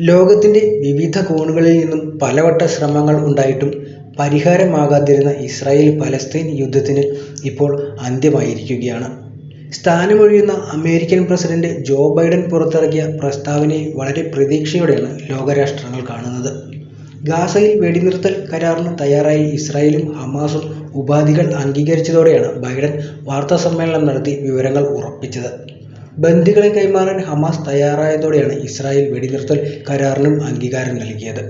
ലോകത്തിന്റെ വിവിധ കോണുകളിൽ നിന്നും പലവട്ട ശ്രമങ്ങൾ ഉണ്ടായിട്ടും പരിഹാരമാകാതിരുന്ന ഇസ്രായേൽ പലസ്തീൻ യുദ്ധത്തിന് ഇപ്പോൾ അന്ത്യമായിരിക്കുകയാണ്. സ്ഥാനമൊഴിയുന്ന അമേരിക്കൻ പ്രസിഡന്റ് ജോ ബൈഡൻ പുറത്തിറക്കിയ പ്രസ്താവനയെ വളരെ പ്രതീക്ഷയോടെയാണ് ലോകരാഷ്ട്രങ്ങൾ കാണുന്നത്. ഗാസയിൽ വെടിനിർത്തൽ കരാറിന് തയ്യാറായി ഇസ്രായേലും ഹമാസും ഉപാധികൾ അംഗീകരിച്ചതോടെയാണ് ബൈഡൻ വാർത്താസമ്മേളനം നടത്തി വിവരങ്ങൾ ഉറപ്പിച്ചത്. ബന്ദികളെ കൈമാറാൻ ഹമാസ് തയ്യാറായതോടെയാണ് ഇസ്രായേൽ വെടിനിർത്തൽ കരാറിനും അംഗീകാരം നൽകിയത്.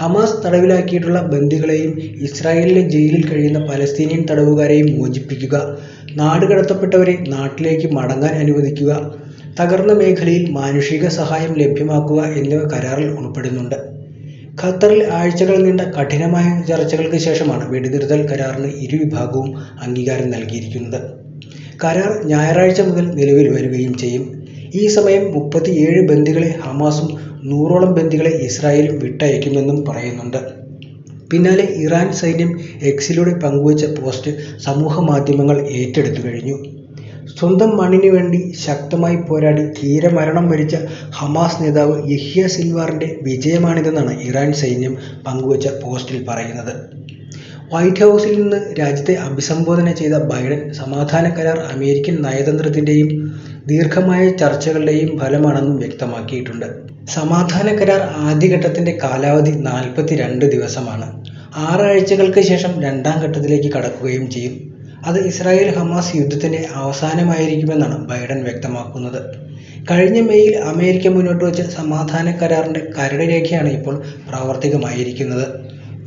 ഹമാസ് തടവിലാക്കിയിട്ടുള്ള ബന്ദികളെയും ഇസ്രായേലിലെ ജയിലിൽ കഴിയുന്ന പലസ്തീനിയൻ തടവുകാരെയും മോചിപ്പിക്കുക, നാടുകടത്തപ്പെട്ടവരെ നാട്ടിലേക്ക് മടങ്ങാൻ അനുവദിക്കുക, തകർന്ന മേഖലയിൽ മാനുഷിക സഹായം ലഭ്യമാക്കുക എന്നിവ കരാറിൽ ഉൾപ്പെടുന്നുണ്ട്. ഖത്തറിൽ ആഴ്ചകൾ നീണ്ട കഠിനമായ ചർച്ചകൾക്ക് ശേഷമാണ് വെടിനിർത്തൽ കരാറിന് ഇരുവിഭാഗവും അംഗീകാരം നൽകിയിരിക്കുന്നത്. കരാർ ഞായറാഴ്ച മുതൽ നിലവിൽ വരികയും ചെയ്യും. ഈ സമയം മുപ്പത്തിയേഴ് ബന്ദികളെ ഹമാസും നൂറോളം ബന്ദികളെ ഇസ്രായേലും വിട്ടയയ്ക്കുമെന്നും പറയുന്നുണ്ട്. പിന്നാലെ ഇറാൻ സൈന്യം എക്സിലൂടെ പങ്കുവച്ച പോസ്റ്റ് സമൂഹമാധ്യമങ്ങൾ ഏറ്റെടുത്തു കഴിഞ്ഞു. സ്വന്തം മണ്ണിനു വേണ്ടി ശക്തമായി പോരാടി ധീരമരണം വരിച്ച ഹമാസ് നേതാവ് യഹ്യ സിൻവാറിന്റെ വിജയമാണിതെന്നാണ് ഇറാൻ സൈന്യം പങ്കുവച്ച പോസ്റ്റിൽ പറയുന്നത്. വൈറ്റ് ഹൗസിൽ നിന്ന് രാജ്യത്തെ അഭിസംബോധന ചെയ്ത ബൈഡൻ സമാധാന കരാർ അമേരിക്കൻ നയതന്ത്രത്തിന്റെയും ദീർഘമായ ചർച്ചകളുടെയും ഫലമാണെന്നും വ്യക്തമാക്കിയിട്ടുണ്ട്. സമാധാന കരാർ ആദ്യഘട്ടത്തിന്റെ കാലാവധി നാൽപ്പത്തി രണ്ട് ദിവസമാണ്. ആറാഴ്ചകൾക്ക് ശേഷം രണ്ടാം ഘട്ടത്തിലേക്ക് കടക്കുകയും ചെയ്യും. അത് ഇസ്രായേൽ ഹമാസ് യുദ്ധത്തിന്റെ അവസാനമായിരിക്കുമെന്നാണ് ബൈഡൻ വ്യക്തമാക്കുന്നത്. കഴിഞ്ഞ മെയ്യിൽ അമേരിക്ക മുന്നോട്ട് വെച്ച സമാധാന കരാറിന്റെ കരട് രേഖയാണ് ഇപ്പോൾ പ്രാവർത്തികമായിരിക്കുന്നത്.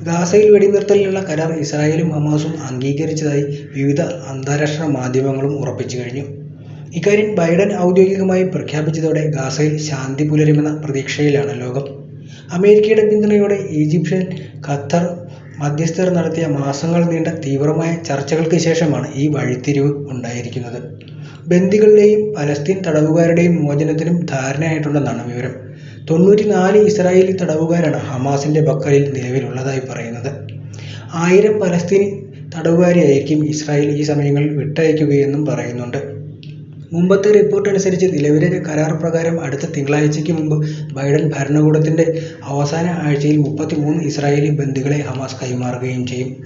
ഗാസയിൽ വെടിനിർത്തലിനുള്ള കരാർ ഇസ്രായേലും ഹമാസും അംഗീകരിച്ചതായി വിവിധ അന്താരാഷ്ട്ര മാധ്യമങ്ങളും ഉറപ്പിച്ചു കഴിഞ്ഞു. ഇക്കാര്യം ബൈഡൻ ഔദ്യോഗികമായി പ്രഖ്യാപിച്ചതോടെ ഗാസയിൽ ശാന്തി പുലരുമെന്ന പ്രതീക്ഷയിലാണ് ലോകം. അമേരിക്കയുടെ പിന്തുണയോടെ ഈജിപ്ഷ്യൻ ഖത്തർ മധ്യസ്ഥർ നടത്തിയ മാസങ്ങൾ നീണ്ട തീവ്രമായ ചർച്ചകൾക്ക് ശേഷമാണ് ഈ വഴിത്തിരിവ് ഉണ്ടായിരിക്കുന്നത്. ബന്ദികളുടെയും പലസ്തീൻ തടവുകാരുടെയും മോചനത്തിനും ധാരണയായിട്ടുണ്ടെന്നാണ് വിവരം. തൊണ്ണൂറ്റിനാല് ഇസ്രായേലി തടവുകാരാണ് ഹമാസിന്റെ പക്കലിൽ നിലവിലുള്ളതായി പറയുന്നത്. ആയിരം പലസ്തീൻ തടവുകാരെയായിരിക്കും ഇസ്രായേൽ ഈ സമയങ്ങളിൽ വിട്ടയക്കുകയെന്നും പറയുന്നുണ്ട്. മുമ്പത്തെ റിപ്പോർട്ട് അനുസരിച്ച് നിലവിലെ കരാർ പ്രകാരം അടുത്ത തിങ്കളാഴ്ചയ്ക്ക് മുമ്പ് ബൈഡൻ ഭരണകൂടത്തിന്റെ അവസാന ആഴ്ചയിൽ മുപ്പത്തിമൂന്ന് ഇസ്രായേലി ബന്ദികളെ ഹമാസ് കൈമാറുകയും ചെയ്യും.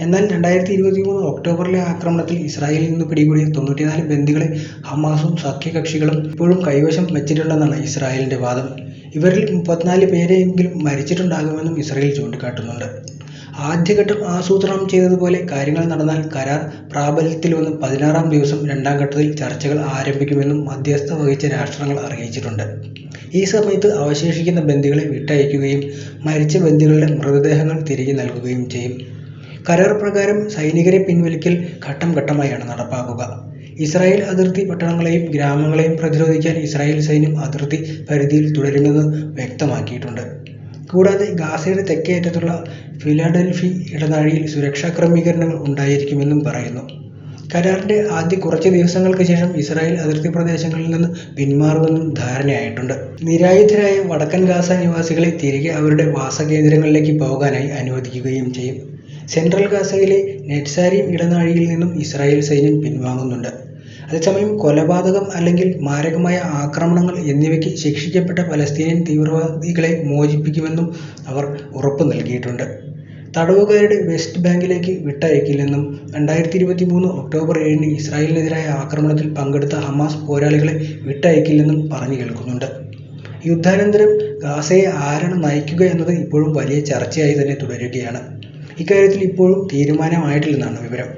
എന്നാൽ രണ്ടായിരത്തി ഇരുപത്തിമൂന്ന് ഒക്ടോബറിലെ ആക്രമണത്തിൽ ഇസ്രായേലിൽ നിന്ന് പിടികൂടിയ തൊണ്ണൂറ്റിനാല് ബന്ദികളെ ഹമാസും സഖ്യകക്ഷികളും ഇപ്പോഴും കൈവശം വച്ചിട്ടുണ്ടെന്നാണ് ഇസ്രായേലിന്റെ വാദം. ഇവരിൽ മുപ്പത്തിനാല് പേരെങ്കിലും മരിച്ചിട്ടുണ്ടാകുമെന്നും ഇസ്രായേൽ ചൂണ്ടിക്കാട്ടുന്നുണ്ട്. ആദ്യഘട്ടം ആസൂത്രണം ചെയ്തതുപോലെ കാര്യങ്ങൾ നടന്നാൽ കരാർ പ്രാബല്യത്തിൽ വന്ന് പതിനാറാം ദിവസം രണ്ടാം ഘട്ടത്തിൽ ചർച്ചകൾ ആരംഭിക്കുമെന്നും മധ്യസ്ഥത വഹിച്ച രാഷ്ട്രങ്ങൾ അറിയിച്ചിട്ടുണ്ട്. ഈ സമയത്ത് അവശേഷിക്കുന്ന ബന്ദികളെ വിട്ടയക്കുകയും മരിച്ച ബന്ദികളുടെ മൃതദേഹങ്ങൾ തിരികെ നൽകുകയും ചെയ്യും. കരാർ പ്രകാരം സൈനികരെ പിൻവലിക്കൽ ഘട്ടം ഘട്ടമായാണ് നടപ്പാക്കുക. ഇസ്രായേൽ അതിർത്തി പട്ടണങ്ങളെയും ഗ്രാമങ്ങളെയും പ്രതിരോധിക്കാൻ ഇസ്രായേൽ സൈന്യം അതിർത്തി പരിധിയിൽ തുടരുമെന്ന് വ്യക്തമാക്കിയിട്ടുണ്ട്. കൂടാതെ ഗാസയുടെ തെക്കേ അറ്റത്തുള്ള ഫിലഡൽഫി ഇടനാഴിയിൽ സുരക്ഷാ ക്രമീകരണങ്ങൾ ഉണ്ടായിരിക്കുമെന്നും പറയുന്നു. കരാറിന്റെ ആദ്യ കുറച്ച് ദിവസങ്ങൾക്ക് ശേഷം ഇസ്രായേൽ അതിർത്തി പ്രദേശങ്ങളിൽ നിന്ന് പിന്മാറുമെന്നും ധാരണയായിട്ടുണ്ട്. നിരായുധരായ വടക്കൻ ഗാസ നിവാസികളെ തിരികെ അവരുടെ വാസകേന്ദ്രങ്ങളിലേക്ക് പോകാനായി അനുവദിക്കുകയും ചെയ്യും. സെൻട്രൽ ഗാസയിലെ നെറ്റ്സാരിം ഇടനാഴിയിൽ നിന്നും ഇസ്രായേൽ സൈന്യം പിൻവാങ്ങുന്നുണ്ട്. അതേസമയം കൊലപാതകം അല്ലെങ്കിൽ മാരകമായ ആക്രമണങ്ങൾ എന്നിവയ്ക്ക് ശിക്ഷിക്കപ്പെട്ട പലസ്തീനിയൻ തീവ്രവാദികളെ മോചിപ്പിക്കുമെന്നും അവർ ഉറപ്പ് നൽകിയിട്ടുണ്ട്. തടവുകാരുടെ വെസ്റ്റ് ബാങ്കിലേക്ക് വിട്ടയക്കില്ലെന്നും രണ്ടായിരത്തി ഇരുപത്തി മൂന്ന് ഒക്ടോബർ ഏഴിന് ഇസ്രായേലിനെതിരായ ആക്രമണത്തിൽ പങ്കെടുത്ത ഹമാസ് പോരാളികളെ വിട്ടയക്കില്ലെന്നും പറഞ്ഞു കേൾക്കുന്നുണ്ട്. യുദ്ധാനന്തരം ഗാസയെ ആരാണ് നയിക്കുക എന്നത് ഇപ്പോഴും വലിയ ചർച്ചയായി തന്നെ തുടരുകയാണ്. ഇക്കാര്യത്തിൽ ഇപ്പോഴും തീരുമാനമായിട്ടില്ലെന്നാണ് വിവരം.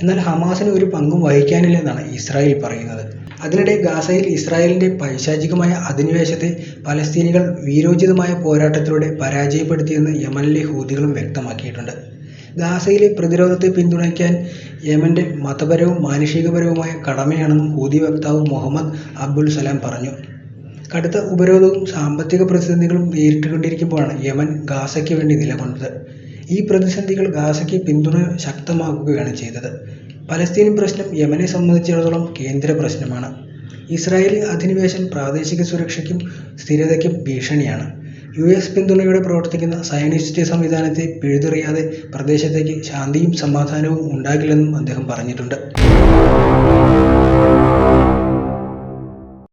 എന്നാൽ ഹമാസിന് ഒരു പങ്കും വഹിക്കാനില്ലെന്നാണ് ഇസ്രായേൽ പറയുന്നത്. അതിനിടെ ഗാസയിൽ ഇസ്രായേലിന്റെ പൈശാചികമായ അധിനിവേശത്തെ പലസ്തീനികൾ വീരോചിതമായ പോരാട്ടത്തിലൂടെ പരാജയപ്പെടുത്തിയെന്ന് യമനിലെ ഹൂതികളും വ്യക്തമാക്കിയിട്ടുണ്ട്. ഗാസയിലെ പ്രതിരോധത്തെ പിന്തുണയ്ക്കാൻ യമന്റെ മതപരവും മാനുഷികപരവുമായ കടമയാണെന്നും ഹൂതി വക്താവ് മുഹമ്മദ് അബ്ദുൽ സലാം പറഞ്ഞു. കടുത്ത ഉപരോധവും സാമ്പത്തിക പ്രതിസന്ധികളും നേരിട്ടുകൊണ്ടിരിക്കുമ്പോഴാണ് യമൻ ഗാസയ്ക്ക് വേണ്ടി നിലകൊണ്ടത്. ഈ പ്രതിസന്ധികൾ ഗാസയ്ക്ക് പിന്തുണ ശക്തമാക്കുകയാണ് ചെയ്തത്. പലസ്തീൻ പ്രശ്നം യമനെ സംബന്ധിച്ചിടത്തോളം കേന്ദ്ര പ്രശ്നമാണ്. ഇസ്രായേലി അധിനിവേശം പ്രാദേശിക സുരക്ഷയ്ക്കും സ്ഥിരതയ്ക്കും ഭീഷണിയാണ്. യുഎസ് പിന്തുണയോടെ പ്രവർത്തിക്കുന്ന സയണിസ്റ്റ് സംവിധാനത്തെ പിഴുതെറിയാതെ പ്രദേശത്തേക്ക് ശാന്തിയും സമാധാനവും ഉണ്ടാകില്ലെന്നും അദ്ദേഹം പറഞ്ഞിട്ടുണ്ട്.